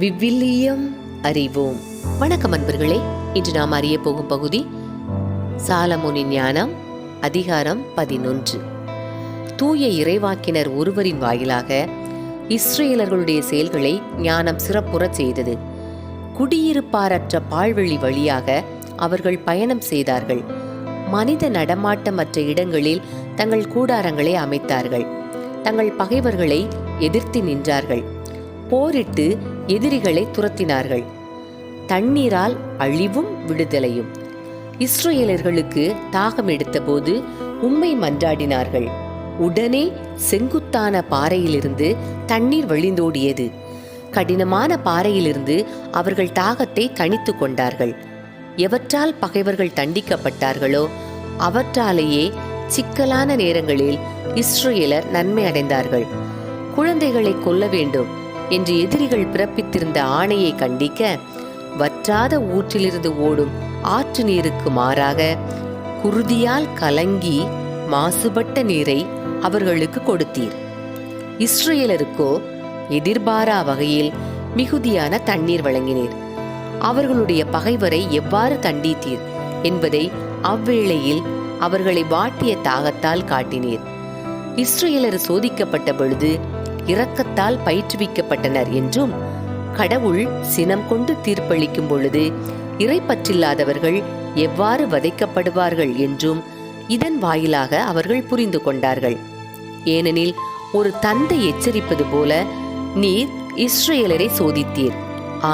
விவிலியம் அறிவோம். வணக்கம் அன்பர்களே இன்று நாம் அறிய போகும் பகுதி சாலமோனின் ஞானம் அதிகாரம் பதினொன்று. தூய இறைவாக்கினர் ஒருவரின் வாயிலாக இஸ்ரேலர்களுடைய செயல்களை ஞானம் சிறப்புறச் செய்தது. குடியிருப்பாரற்ற பால்வெளி வழியாக அவர்கள் பயணம் செய்தார்கள். மனித நடமாட்டமற்ற இடங்களில் தங்கள் கூடாரங்களை அமைத்தார்கள். தங்கள் பகைவர்களை எதிர்த்து நின்றார்கள். போரிட்டு எதிரிகளை துரத்தினார்கள். தண்ணீரால் அழிவும் விடுதலையும். இஸ்ரேலர்களுக்கு தாகம் எடுத்தபோது உம்மை மன்றாடினார்கள். உடனே செங்குத்தான பாறையிலிருந்து தண்ணீர் வழிந்தோடியது. கடினமான பாறையிலிருந்து அவர்கள் தாகத்தை தணித்து கொண்டார்கள். எவற்றால் பகைவர்கள் தண்டிக்கப்பட்டார்களோ அவற்றாலேயே சிக்கலான நேரங்களில் இஸ்ரேலர் நன்மை அடைந்தார்கள். குழந்தைகளை கொல்ல வேண்டும். என்று எதிரிகள் பிறப்பித்திருந்த ஆணையை கண்டிக்க வற்றாத ஊற்றிலிருந்து ஓடும் ஆற்று நீருக்கு மாறாக குருதியால் கலங்கி மாசுபட்ட நீரை அவர்களுக்கு கொடுத்தீர். இஸ்ரேலருக்கோ எதிர்பாரா வகையில் மிகுதியான தண்ணீர் வழங்கினீர். அவர்களுடைய பகைவரை எவ்வாறு தண்டித்தீர் என்பதை அவ்வேளையில் அவர்களை வாட்டிய தாகத்தால் காட்டினீர். இஸ்ரேலர் சோதிக்கப்பட்ட பொழுது இரக்கத்தால் பயிற்றுவிக்கப்பட்டனர் என்றும் கடவுள் சினம் கொண்டு தீர்ப்பளிக்கும் பொழுது இறைப்பற்றில்லாதவர்கள் எவ்வாறு வதைக்கப்படுவார்கள் என்றும் இதன் வாயிலாக அவர்கள் புரிந்து கொண்டார்கள். ஏனெனில் ஒரு தந்தை எச்சரிப்பது போல நீர் இஸ்ரேலரை சோதித்தீர்.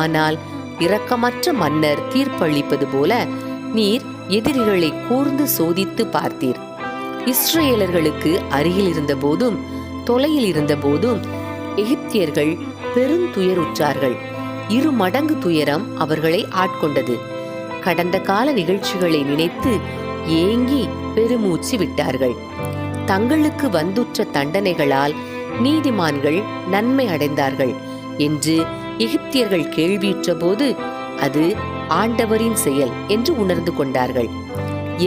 ஆனால் இரக்கமற்ற மன்னர் தீர்ப்பளிப்பது போல நீர் எதிரிகளை கூர்ந்து சோதித்து பார்த்தீர். இஸ்ரேலர்களுக்கு அருகில் இருந்த போதும் தொலையில் இருந்த போதும் எகிப்தியர்கள் பெருந்துயருற்றார்கள். இரு மடங்கு துயரம் அவர்களை ஆட்கொண்டது. கடந்த கால நிகழ்ச்சிகளை நினைத்து ஏங்கி பெருமூச்சு விட்டார்கள். தங்களுக்கு வந்துற்ற தண்டனைகளால் நீதிமான்கள் நன்மை அடைந்தார்கள் என்று எகிப்தியர்கள் கேள்வியுற்ற போது அது ஆண்டவரின் செயல் என்று உணர்ந்து கொண்டார்கள்.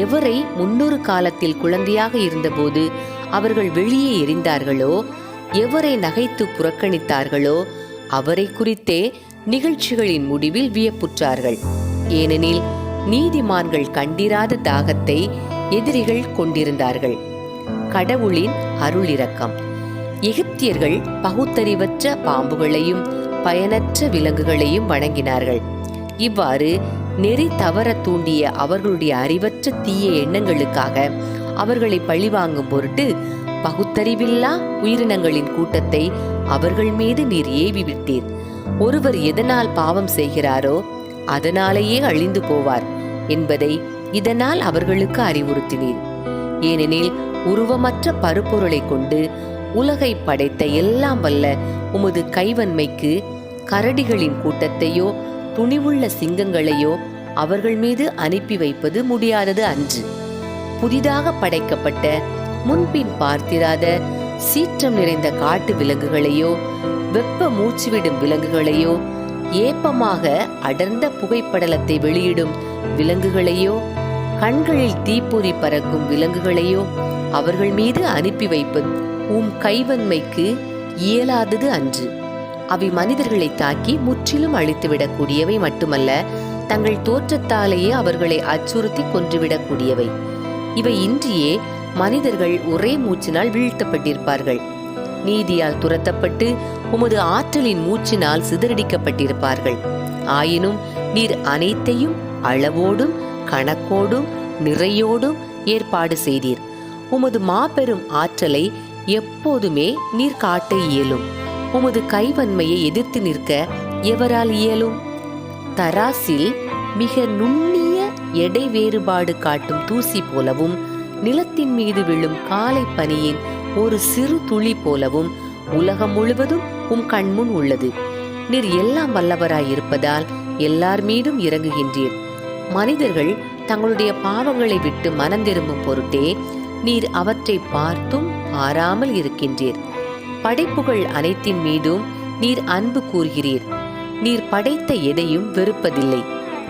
எவரை முன்னொரு காலத்தில் குழந்தையாக இருந்தபோது அவர்கள் வெளியே எறிந்தார்களோ எவரை நகைத்து புறக்கணித்தார்களோ? அவரை குறித்தே நிகழ்ச்சிகளின் முடிவில் வியப்புற்றார்கள். ஏனெனில் நீதிமான்கள் கண்டிராத தாகத்தை எதிரிகள் கொண்டிருந்தார்கள். கடவுளின் அருளிரக்கம் எகிப்தியர்கள் பகுத்தறிவற்ற பாம்புகளையும் பயனற்ற விலங்குகளையும் வணங்கினார்கள். இவ்வாறு நெறி தவற தூண்டிய அவர்களுடைய அறிவற்ற தீய எண்ணங்களுக்காக அவர்களை பழிவாங்கும் பொருட்டு பகுத்தறிவில்லா உயிரினங்களின் கூட்டத்தை அவர்கள் மீது நீர் ஏவி விட்டீர். ஒருவர் எதனால் பாவம் செய்கிறாரோ அதனாலேயே அழிந்து போவார் என்பதை இதனால் அவர்களுக்கு அறிவுறுத்தினீர் ஏனெனில் உருவமற்ற பருப்பொருளை கொண்டு உலகை படைத்த எல்லாம் வல்ல உமது கைவன்மைக்கு கரடிகளின் கூட்டத்தையோ துணிவுள்ள சிங்கங்களையோ அவர்கள் மீது அனுப்பி வைப்பது முடியாதது அன்று. புதிதாக படைக்கப்பட்ட முன்பின் பார்த்திராத சீற்றம் நிறைந்த காட்டு விலங்குகளையோ வெப்ப மூச்சுவிடும் விலங்குகளையோ ஏப்பமாக அடர்ந்த புகைப்படலத்தை வெளியிடும் விலங்குகளையோ கண்களில் தீப்பொறி பறக்கும் விலங்குகளையோ அவர்கள் மீது அனுப்பி வைப்பது உம் கைவன்மைக்கு இயலாதது அன்று. அவை மனிதர்களை தாக்கி முற்றிலும் அழித்துவிடக்கூடியவை மட்டுமல்ல தங்கள் தோற்றத்தாலேயே அவர்களை அச்சுறுத்தி கொன்றுவிடக்கூடியவை. இவை இன்றியே மனிதர்கள் ஒரே மூச்சினால் வீழ்த்தப்பட்டிருப்பார்கள். நீதியால் துரத்தப்பட்டு உமது ஆற்றலின் மூச்சினால் சிதறடிக்கப்பட்டிருப்பார்கள். ஆயினும் நீர் அனைத்தையும் அளவோடும் கணக்கோடும் நிறையோடும் ஏற்பாடு செய்தீர். உமது மாபெரும் ஆற்றலை எப்போதுமே நீர் காட்ட இயலும். உமது கைவன்மையை எதிர்த்து நிற்க எவரால் இயலும்? தராசில் மிக நுண்ணி எடை வேறுபாடு காட்டும் தூசி போலவும் நிலத்தின் மீது விழும் காலை பனியின் ஒரு சிறு துளி போலவும் உலகம் முழுவதும் உம் கண்முன் உள்ளது. நீர் எல்லாம் வல்லவராயிருப்பதால் எல்லார் மீதும் இறங்குகின்றீர். மனிதர்கள் தங்களுடைய பாவங்களை விட்டு மனந்திரும்பும் பொருட்டே நீர் அவற்றை பார்த்தும் பாராமல் இருக்கின்றீர். படைப்புகள் அனைத்தின் மீதும் நீர் அன்பு கூறுகிறீர். நீர் படைத்த எதையும் வெறுப்பதில்லை.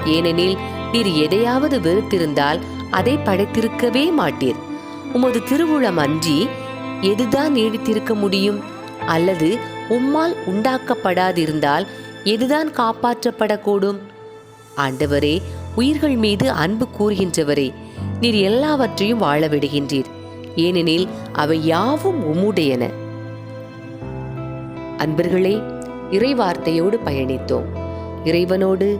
ஏனெனில் நீர் எதையாவது வெறுத்திருந்தால் அதை படைத்திருக்கவே மாட்டீர். உமது திருவுளம் அன்றி எதுதான் நீடித்திருக்க முடியும்? அல்லது உம்மால் உண்டாக்கப்படாதிருந்தால் எதுதான் காப்பாற்றப்படக்கூடும்? ஆண்டவரே உயிர்கள் மீது அன்பு கூறுகின்றவரே நீர் எல்லாவற்றையும் வாழ விடுகின்றீர். ஏனெனில் அவை யாவும் உம்முடையன. அன்பர்களே இறைவார்த்தையோடு பயணித்தோம். இறைவனோடு